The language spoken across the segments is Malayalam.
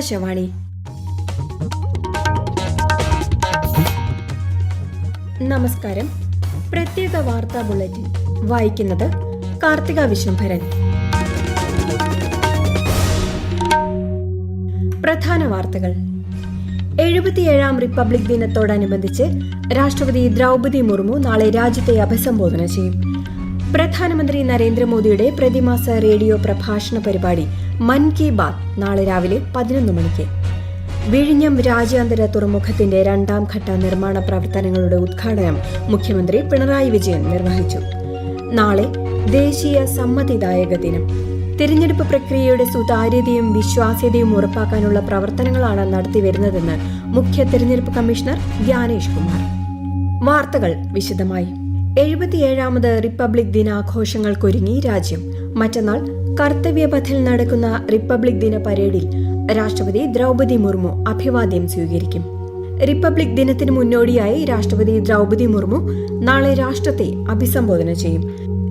ആകാശവാണി. നമസ്കാരം. പ്രത്യേക വാർത്താ ബുള്ളറ്റിൻ. വായിക്കുന്നത് കാർത്തിക വിശ്വംഭരൻ. പ്രധാന വാർത്തകൾ. എഴുപത്തിയേഴാം റിപ്പബ്ലിക് ദിനത്തോടനുബന്ധിച്ച് രാഷ്ട്രപതി ദ്രൗപതി മുർമു നാളെ രാജ്യത്തെ അഭിസംബോധന ചെയ്യും. പ്രധാനമന്ത്രി നരേന്ദ്രമോദിയുടെ പ്രതിമാസ റേഡിയോ പ്രഭാഷണ പരിപാടി മൻ കി ബാത് നാളെ രാവിലെ പതിനൊന്ന് മണിക്ക്. വിഴിഞ്ഞം രാജ്യാന്തര തുറമുഖത്തിന്റെ രണ്ടാം ഘട്ട നിർമ്മാണ പ്രവർത്തനങ്ങളുടെ ഉദ്ഘാടനം മുഖ്യമന്ത്രി പിണറായി വിജയൻ നിർവഹിച്ചു. നാളെ ദേശീയ സമ്മതിദായക ദിനം. തിരഞ്ഞെടുപ്പ് പ്രക്രിയയുടെ സുതാര്യതയും വിശ്വാസ്യതയും ഉറപ്പാക്കാനുള്ള പ്രവർത്തനങ്ങളാണ് നടത്തിവരുന്നതെന്ന് മുഖ്യ തിരഞ്ഞെടുപ്പ് കമ്മീഷണർ ജ്ഞാനേഷ് കുമാർ. വാർത്തകൾ വിശദമായി. എഴുപത്തിയേഴാമത് റിപ്പബ്ലിക് ദിനാഘോഷങ്ങൾക്കൊരുങ്ങി രാജ്യം. മറ്റന്നാൾ കർത്തവ്യപഥിൽ നടക്കുന്ന റിപ്പബ്ലിക് ദിന പരേഡിൽ രാഷ്ട്രപതി ദ്രൗപതി മുർമു അഭിവാദ്യം സ്വീകരിക്കും. റിപ്പബ്ലിക് ദിനത്തിന് മുന്നോടിയായി രാഷ്ട്രപതി ദ്രൗപതി മുർമു നാളെ രാഷ്ട്രത്തെ അഭിസംബോധന ചെയ്യും.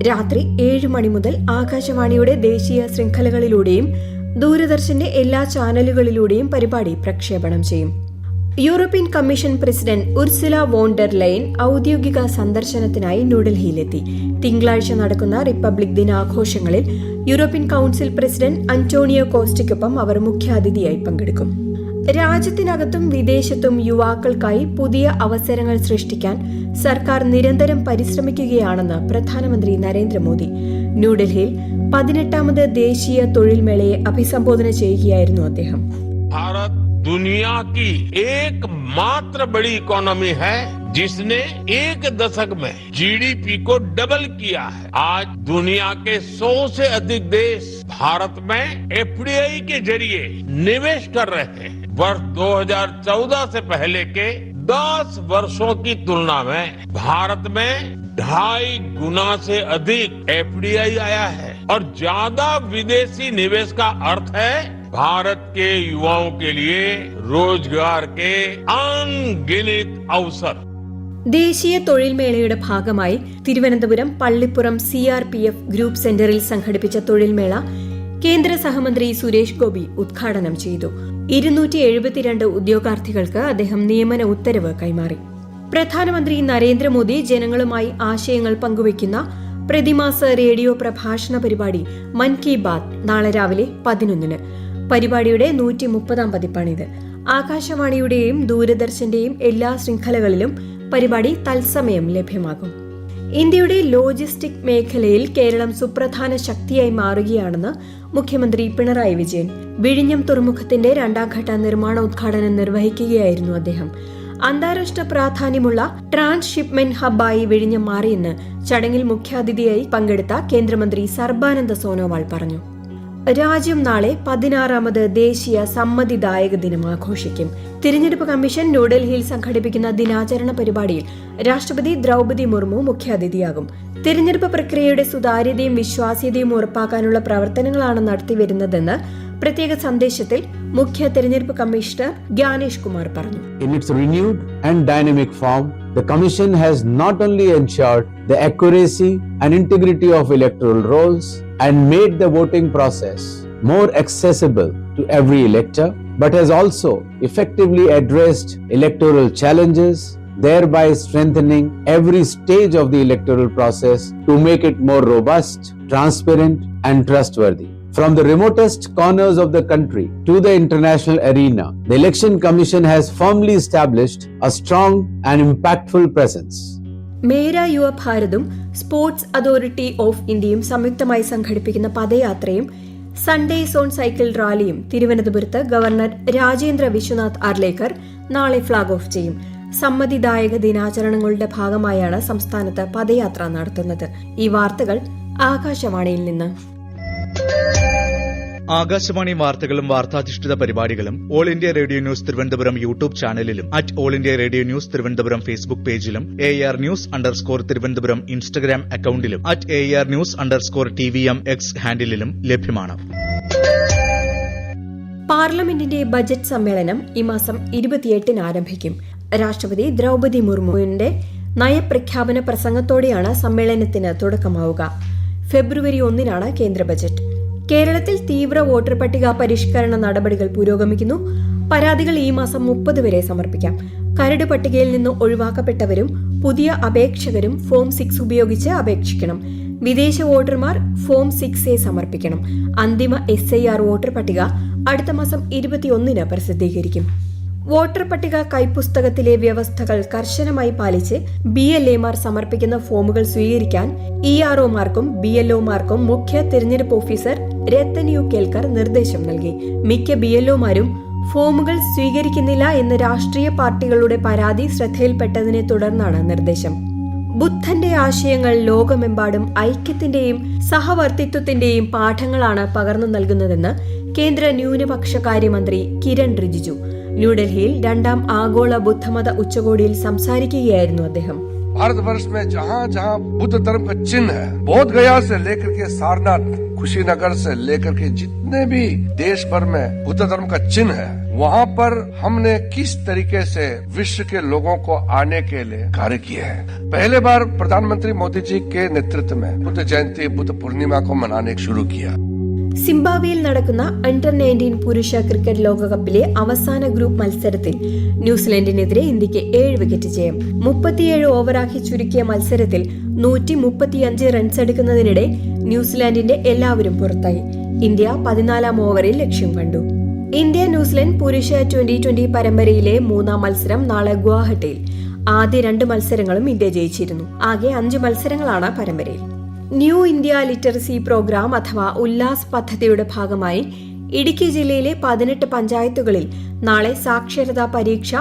രാത്രി ഏഴ് മണി മുതൽ ആകാശവാണിയുടെ ദേശീയ ശൃംഖലകളിലൂടെയും ദൂരദർശന്റെ എല്ലാ ചാനലുകളിലൂടെയും പരിപാടി പ്രക്ഷേപണം ചെയ്യും. European Commission President Ursula von der Leyen ഔദ്യോഗിക സന്ദർശനത്തിനായി ന്യൂഡൽഹിയിലെത്തി. തിങ്കളാഴ്ച നടക്കുന്ന റിപ്പബ്ലിക് ദിനാഘോഷങ്ങളിൽ യൂറോപ്യൻ കൗൺസിൽ പ്രസിഡന്റ് അന്റോണിയോ കോസ്റ്റയ്ക്കൊപ്പം അവർ മുഖ്യാതിഥിയായി പങ്കെടുക്കും. രാജ്യത്തിനകത്തും വിദേശത്തും യുവാക്കൾക്കായി പുതിയ അവസരങ്ങൾ സൃഷ്ടിക്കാൻ സർക്കാർ നിരന്തരം പരിശ്രമിക്കുകയാണെന്ന് പ്രധാനമന്ത്രി നരേന്ദ്രമോദി. ന്യൂഡൽഹിയിൽ പതിനെട്ടാമത് ദേശീയ തൊഴിൽ മേളയെ അഭിസംബോധന ചെയ്യുകയായിരുന്നു അദ്ദേഹം. दुनिया की एकमात्र बड़ी इकोनॉमी है, जिसने एक दशक में जीडीपी को डबल किया है। आज दुनिया के 100 से अधिक देश भारत में एफडीआई के ज़रिए निवेश कर रहे हैं। वर्ष 2014 से पहले के 10 वर्षों की तुलना में भारत में ढाई गुना से अधिक एफडीआई आया है। और ज़्यादा विदेशी निवेश का अर्थ है भारत के युवाओं के लिए रोजगार के अनगिनत अवसर ദേശീയ തൊഴിൽ മേളയുടെ ഭാഗമായി Thiruvananthapuram Pallippuram C R P F group സെന്ററിൽ സംഘടിപ്പിച്ച തൊഴിൽ മേള കേന്ദ്ര സഹമന്ത്രി സുരേഷ് ഗോപി ഉദ്ഘാടനം ചെയ്തു ഇരുന്നൂറ്റി എഴുപത്തിരണ്ട് ഉദ്യോഗാർത്ഥികൾക്ക് അദ്ദേഹം നിയമന ഉത്തരവ് കൈമാറി പ്രധാനമന്ത്രി നരേന്ദ്രമോദി ജനങ്ങളുമായി ആശയങ്ങൾ പങ്കുവയ്ക്കുന്ന പ്രതിമാസ റേഡിയോ പ്രഭാഷണ പരിപാടി മൻ കി ബാത് നാളെ രാവിലെ പതിനൊന്നിന് പരിപാടിയുടെ നൂറ്റി മുപ്പതാം പതിപ്പാണിത്. ആകാശവാണിയുടെയും ദൂരദർശന്റെയും എല്ലാ ശൃംഖലകളിലും പരിപാടി തത്സമയം ലഭ്യമാകും. ഇന്ത്യയുടെ ലോജിസ്റ്റിക് മേഖലയിൽ കേരളം സുപ്രധാന ശക്തിയായി മാറുകയാണെന്ന് മുഖ്യമന്ത്രി പിണറായി വിജയൻ വിഴിഞ്ഞം തുറമുഖത്തിന്റെ രണ്ടാംഘട്ട നിർമ്മാണ ഉദ്ഘാടനം നിർവഹിക്കുകയായിരുന്നു അദ്ദേഹം. അന്താരാഷ്ട്ര പ്രാധാന്യമുള്ള ട്രാൻസ്ഷിപ്മെന്റ് ഹബ്ബായി വിഴിഞ്ഞം മാറിയെന്ന് ചടങ്ങിൽ മുഖ്യാതിഥിയായി പങ്കെടുത്ത കേന്ദ്രമന്ത്രി സർബാനന്ദ സോനോവാൾ പറഞ്ഞു. രാജ്യം നാളെ പതിനാറാമത് ദേശീയ സമ്മതിദായക ദിനം ആഘോഷിക്കും. തിരഞ്ഞെടുപ്പ് കമ്മീഷൻ ന്യൂഡൽഹിയിൽ സംഘടിപ്പിക്കുന്ന ദിനാചരണ പരിപാടിയിൽ രാഷ്ട്രപതി ദ്രൗപതി മുർമു മുഖ്യാതിഥിയാകും. തിരഞ്ഞെടുപ്പ് പ്രക്രിയയുടെ സുതാര്യതയും വിശ്വാസ്യതയും ഉറപ്പാക്കാനുള്ള പ്രവർത്തനങ്ങളാണ് നടത്തിവരുന്നതെന്ന് പ്രത്യേക സന്ദേശത്തിൽ മുഖ്യ തെരഞ്ഞെടുപ്പ് കമ്മീഷണർ ജ്ഞാനേഷ് കുമാർ പറഞ്ഞു. In its renewed and dynamic form the Commission has not only ensured the accuracy and integrity of electoral rolls and made the voting process more accessible to every elector, but has also effectively addressed electoral challenges, thereby strengthening every stage of the electoral process to make it more robust, transparent, and trustworthy. From the remotest corners of the country to the international arena, the Election Commission has firmly established a strong and impactful presence. Mera Yuva ഭാരതും sports authority of ഇന്ത്യയും സംയുക്തമായി സംഘടിപ്പിക്കുന്ന പദയാത്രയും സൺഡേ സോൺ സൈക്കിൾ റാലിയും തിരുവനന്തപുരത്ത് ഗവർണർ രാജേന്ദ്ര വിശ്വനാഥ് അർലേക്കർ നാളെ ഫ്ളാഗ് ഓഫ് ചെയ്യും. സമ്മതിദായക ദിനാചരണങ്ങളുടെ ഭാഗമായാണ് സംസ്ഥാനത്ത് പദയാത്ര നടത്തുന്നത്. ഈ വാർത്തകൾ ആകാശവാണിയിൽ നിന്ന്. ആകാശവാണി വാർത്തകളും വാർത്താധിഷ്ഠിത പരിപാടികളും All India Radio news Thiruvananthapuram YouTube ചാനലിലും at All India Radio news Thiruvananthapuram Facebook പേജിലും A R news underscore Thiruvananthapuram Instagram അക്കൌണ്ടിലും at A R news underscore T V M X ഹാൻഡിലും ലഭ്യമാണ്. പാർലമെന്റിന്റെ ബജറ്റ് സമ്മേളനം ഈ മാസം ഇരുപത്തിയെട്ടിന് ആരംഭിക്കും. രാഷ്ട്രപതി ദ്രൗപതി മുർമുവിന്റെ നയപ്രഖ്യാപന പ്രസംഗത്തോടെയാണ് സമ്മേളനത്തിന് തുടക്കമാവുക. ഫെബ്രുവരി ഒന്നിനാണ് കേന്ദ്ര ബജറ്റ്. കേരളത്തിൽ തീവ്ര വോട്ടർ പട്ടിക പരിഷ്കരണ നടപടികൾ പുരോഗമിക്കുന്നു. പരാതികൾ ഈ മാസം മുപ്പത് വരെ സമർപ്പിക്കാം. കരട് പട്ടികയിൽ നിന്ന് ഒഴിവാക്കപ്പെട്ടവരും പുതിയ അപേക്ഷകരും ഫോം സിക്സ് ഉപയോഗിച്ച് അപേക്ഷിക്കണം. വിദേശ വോട്ടർമാർ ഫോം സിക്സ് എ സമർപ്പിക്കണം. അന്തിമ എസ് ഐ ആർ വോട്ടർ പട്ടിക അടുത്ത മാസം ഇരുപത്തിയൊന്നിന് പ്രസിദ്ധീകരിക്കും. വോട്ടർ പട്ടിക കൈപ്പുസ്തകത്തിലെ വ്യവസ്ഥകൾ കർശനമായി പാലിച്ച് ബി എൽ എമാർ സമർപ്പിക്കുന്ന ഫോമുകൾ സ്വീകരിക്കാൻ ഇ ആർ ഒമാർക്കും ബി എൽ ഒമാർക്കും മുഖ്യ തിരഞ്ഞെടുപ്പ് ഓഫീസർ രത്തൻ യു കേൽക്കർ നിർദ്ദേശം നൽകി. മിക്ക ബി എൽ ഒമാരും ഫോമുകൾ സ്വീകരിക്കുന്നില്ല എന്ന് രാഷ്ട്രീയ പാർട്ടികളുടെ പരാതി ശ്രദ്ധയിൽപ്പെട്ടതിനെ തുടർന്നാണ് നിർദ്ദേശം. ബുദ്ധന്റെ ആശയങ്ങൾ ലോകമെമ്പാടും ഐക്യത്തിന്റെയും സഹവർത്തിത്വത്തിന്റെയും പാഠങ്ങളാണ് പകർന്നു നൽകുന്നതെന്ന് കേന്ദ്ര ന്യൂനപക്ഷ കാര്യമന്ത്രി കിരൺ റിജിജു ന്യൂഡൽഹിയിൽ രണ്ടാം ആഗോള ബുദ്ധമത ഉച്ചകോടിയിൽ സംസാരിക്കുകയായിരുന്നു അദ്ദേഹം भारतवर्ष में जहाँ जहाँ बुद्ध धर्म का चिन्ह है बोध गया से लेकर के सारनाथ कुशीनगर से लेकर के जितने भी देश भर में बुद्ध धर्म का चिन्ह है वहाँ पर हमने किस तरीके से विश्व के लोगों को आने के लिए कार्य किए हैं पहले बार प्रधानमंत्री मोदी जी के नेतृत्व में बुद्ध जयंती बुद्ध पूर्णिमा को मनाने शुरू किया സിംബാബ്വേയിൽ നടക്കുന്ന അണ്ടർ നയന്റീൻ പുരുഷ ക്രിക്കറ്റ് ലോകകപ്പിലെ അവസാന ഗ്രൂപ്പ് മത്സരത്തിൽ ന്യൂസിലൻഡിനെതിരെ ഇന്ത്യയ്ക്ക് ഏഴ് വിക്കറ്റ് ജയം. മുപ്പത്തിയേഴ് ഓവറാക്കി ചുരുക്കിയ മത്സരത്തിൽ നൂറ്റി മുപ്പത്തിയഞ്ച് റൺസ് എടുക്കുന്നതിനിടെ ന്യൂസിലാൻഡിന്റെ എല്ലാവരും പുറത്തായി. ഇന്ത്യ പതിനാലാം ഓവറിൽ ലക്ഷ്യം കണ്ടു. ഇന്ത്യ ന്യൂസിലൻഡ് പുരുഷ ട്വന്റി ട്വന്റി പരമ്പരയിലെ മൂന്നാം മത്സരം നാളെ ഗുവാഹട്ടിയിൽ. ആദ്യ രണ്ട് മത്സരങ്ങളും ഇന്ത്യ ജയിച്ചിരുന്നു. ആകെ അഞ്ച് മത്സരങ്ങളാണ് പരമ്പരയിൽ. ന്യൂ ഇന്ത്യ ലിറ്ററസി പ്രോഗ്രാം അഥവാ ഉല്ലാസ് പദ്ധതിയുടെ ഭാഗമായി ഇടുക്കി ജില്ലയിലെ പതിനെട്ട് പഞ്ചായത്തുകളിൽ നാളെ സാക്ഷരതാ പരീക്ഷ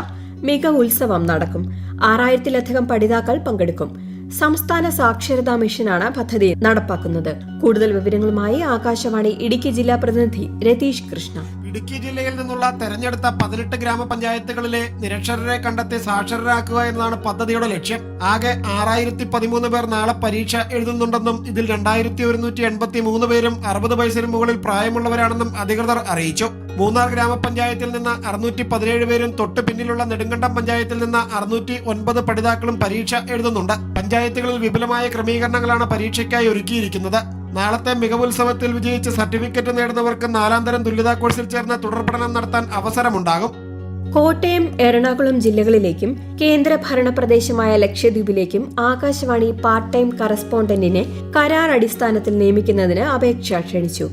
മിക ഉത്സവം നടക്കും. ആറായിരത്തിലധികം പഠിതാക്കൾ പങ്കെടുക്കും. സംസ്ഥാന സാക്ഷരതാ മിഷനാണ് പദ്ധതി നടപ്പാക്കുന്നത്. കൂടുതൽ വിവരങ്ങളുമായി ആകാശവാണി ഇടുക്കി ജില്ലാ പ്രതിനിധി രതീഷ് കൃഷ്ണ. ഇടുക്കി ജില്ലയിൽ നിന്നുള്ള തെരഞ്ഞെടുത്ത പതിനെട്ട് ഗ്രാമപഞ്ചായത്തുകളിലെ നിരക്ഷരരെ കണ്ടെത്തി സാക്ഷരരാക്കുക എന്നതാണ് പദ്ധതിയുടെ ലക്ഷ്യം. ആകെ ആറായിരത്തി പതിമൂന്ന് പേർ നാളെ പരീക്ഷ എഴുതുന്നുണ്ടെന്നും ഇതിൽ രണ്ടായിരത്തി ഒരുന്നൂറ്റി എൺപത്തി മൂന്ന് പേരും അറുപത് വയസ്സിന് മുകളിൽ പ്രായമുള്ളവരാണെന്നും അധികൃതർ അറിയിച്ചു. മൂന്നാർ ഗ്രാമപഞ്ചായത്തിൽ നിന്ന് അറുന്നൂറ്റി പതിനേഴ് പേരും തൊട്ട് പിന്നിലുള്ള നെടുങ്കണ്ടം പഞ്ചായത്തിൽ നിന്ന് അറുന്നൂറ്റി ഒൻപത് പഠിതാക്കളും പരീക്ഷ എഴുതുന്നുണ്ട്. പഞ്ചായത്തുകളിൽ വിപുലമായ ക്രമീകരണങ്ങളാണ് പരീക്ഷയ്ക്കായി ഒരുക്കിയിരിക്കുന്നത്. നാളത്തെ മികവുത്സവത്തിൽ വിജയിച്ച് സർട്ടിഫിക്കറ്റ് നേടുന്നവർക്ക് നാലാം തരം തുല്യതാ കോഴ്സിൽ ചേർന്ന് തുടർ പഠനം നടത്താൻ അവസരമുണ്ടാകും. കോട്ടയം എറണാകുളം ജില്ലകളിലേക്കും കേന്ദ്ര ഭരണ പ്രദേശമായ ലക്ഷദ്വീപിലേക്കും ആകാശവാണി പാർട്ട് ടൈം കറസ്പോണ്ടന്റിനെ കരാർ അടിസ്ഥാനത്തിൽ നിയമിക്കുന്നതിന് അപേക്ഷ ക്ഷണിച്ചു.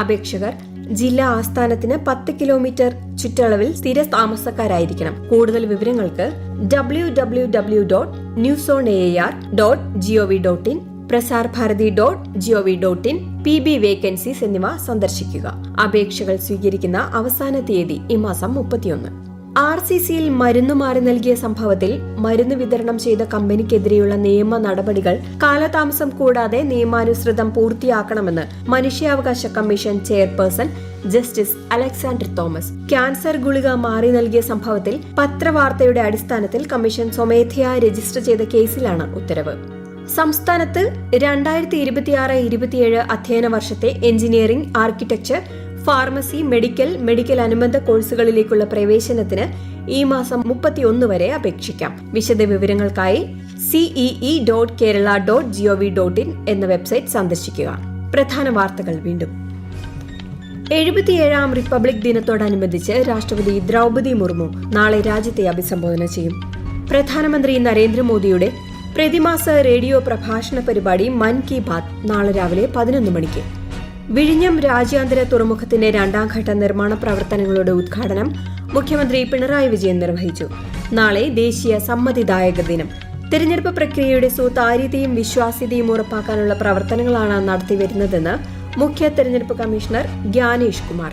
അപേക്ഷകർ ജില്ലാ ആസ്ഥാനത്തിന് പത്ത് കിലോമീറ്റർ ചുറ്റളവിൽ സ്ഥിര താമസക്കാരായിരിക്കണം. കൂടുതൽ വിവരങ്ങൾക്ക് W W W dot news on A R dot G O V dot in Prasar Bharati dot G O V dot in P B vacancies എന്നിവ സന്ദർശിക്കുക. അപേക്ഷകൾ സ്വീകരിക്കുന്ന അവസാന തീയതി ഈ മാസം മുപ്പത്തിയൊന്ന്. ആർ സി സിയിൽ മരുന്ന് മാറി നൽകിയ സംഭവത്തിൽ മരുന്ന് വിതരണം ചെയ്ത കമ്പനിക്കെതിരെയുള്ള നിയമ നടപടികൾ കാലതാമസം കൂടാതെ നിയമാനുസൃതം പൂർത്തിയാക്കണമെന്ന് മനുഷ്യാവകാശ commission chairperson justice Alexander Thomas. Cancer ഗുളിക മാറി നൽകിയ സംഭവത്തിൽ പത്രവാർത്തയുടെ അടിസ്ഥാനത്തിൽ കമ്മീഷൻ സ്വമേധയാ രജിസ്റ്റർ ചെയ്ത കേസിലാണ് ഉത്തരവ്. സംസ്ഥാനത്ത് രണ്ടായിരത്തി ഇരുപത്തിയാറ് ഇരുപത്തിയേഴ് അധ്യയന വർഷത്തെ engineering architecture pharmacy medical medical അനുബന്ധ കോഴ്സുകളിലേക്കുള്ള പ്രവേശനത്തിന് ഈ മാസം മുപ്പത്തിയൊന്ന് വരെ അപേക്ഷിക്കാം. വിശദ വിവരങ്ങൾക്കായി C E E dot Kerala dot G O V dot in എന്ന വെബ്സൈറ്റ് സന്ദർശിക്കുക. പ്രധാന വാർത്തകൾ വീണ്ടും. എഴുപത്തിയേഴാം റിപ്പബ്ലിക് ദിനത്തോടനുബന്ധിച്ച് രാഷ്ട്രപതി ദ്രൗപദി മുർമു നാളെ രാജ്യത്തെ അഭിസംബോധന ചെയ്യും. പ്രധാനമന്ത്രി നരേന്ദ്രമോദിയുടെ പ്രതിമാസ റേഡിയോ പ്രഭാഷണ പരിപാടി മൻ കി ബാത് നാളെ രാവിലെ പതിനൊന്ന് മണിക്ക്. വിഴിഞ്ഞം രാജ്യാന്തര തുറമുഖത്തിന്റെ രണ്ടാം ഘട്ട നിർമ്മാണ പ്രവർത്തനങ്ങളുടെ ഉദ്ഘാടനം മുഖ്യമന്ത്രി പിണറായി വിജയൻ നിർവഹിച്ചു. നാളെ ദേശീയ സമ്മതിദായക ദിനം. തെരഞ്ഞെടുപ്പ് പ്രക്രിയയുടെ സുതാര്യതയും വിശ്വാസ്യതയും ഉറപ്പാക്കാനുള്ള പ്രവർത്തനങ്ങളാണ് നടത്തിവരുന്നതെന്ന് മുഖ്യ തെരഞ്ഞെടുപ്പ് കമ്മീഷണർ ഗ്യാനേഷ് കുമാർ.